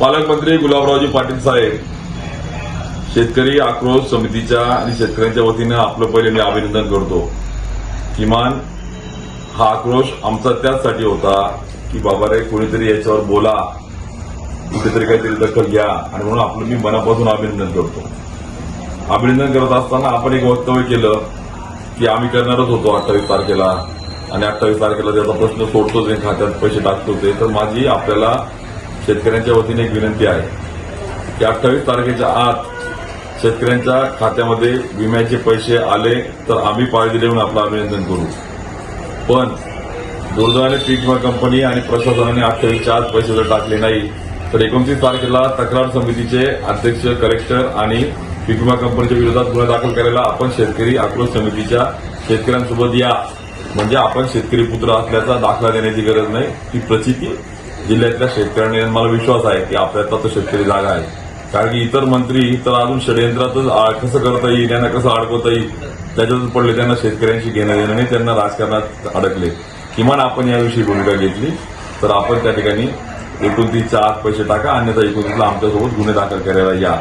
पालकमंत्री गुलाबरावजी पाटील साहेब शेतकरी आक्रोश समितीच्या आणि शेतकऱ्यांच्या वतीनं आपलं पहिले मी अभिनंदन करतो. किमान हा आक्रोश आमचा त्याचसाठी होता की बाबा रे कोणीतरी याच्यावर बोला कुठेतरी काहीतरी दखल घ्या आणि म्हणून आपलं मी मनापासून अभिनंदन करतो. अभिनंदन करत असताना आपण एक वक्तव्य केलं की आम्ही करणारच होतो अठ्ठावीस तारखेला. आणि अठ्ठावीस तारखेला त्याचा प्रश्न सोडतोच नाही खात्यात पैसे टाकतो ते तर माझी आपल्याला शेतकऱ्यांच्या वतीने एक विनंती आहे की अठ्ठावीस तारखेच्या आत शेतकऱ्यांच्या खात्यामध्ये विम्याचे पैसे आले तर आम्ही पाळजी देऊन आपलं अभिनंदन करू. पण दुर्दैवाने पीक विमा कंपनी आणि प्रशासनाने अठ्ठावीसच्या आत पैसे जर टाकले नाही तर एकोणतीस तारखेला तक्रार समितीचे अध्यक्ष कलेक्टर आणि पीक विमा कंपनीच्या विरोधात गुन्हा दाखल करायला आपण शेतकरी आक्रोश समितीच्या शेतकऱ्यांसोबत या. म्हणजे आपण शेतकरी पुत्र असल्याचा दाखला देण्याची गरज नाही. ती प्रचिती जिल्ह्यातल्या शेतकऱ्यांनी मला विश्वास आहे की आपल्यातला तो शेतकरी जागा आहे. कारण की इतर मंत्री तर अजून षडयंत्रातच कसं करता येईल त्यांना कसं अडकवता येईल त्याच्यातच पडले त्यांना शेतकऱ्यांशी घेणं देणं नाही त्यांना राजकारणात अडकले. किमान आपण याविषयी भूमिका घेतली तर आपण त्या ठिकाणी एकोणतीसच्या आत पैसे टाका अन्यथा एकोणतीसला आमच्यासोबत गुन्हे दाखल करायला या.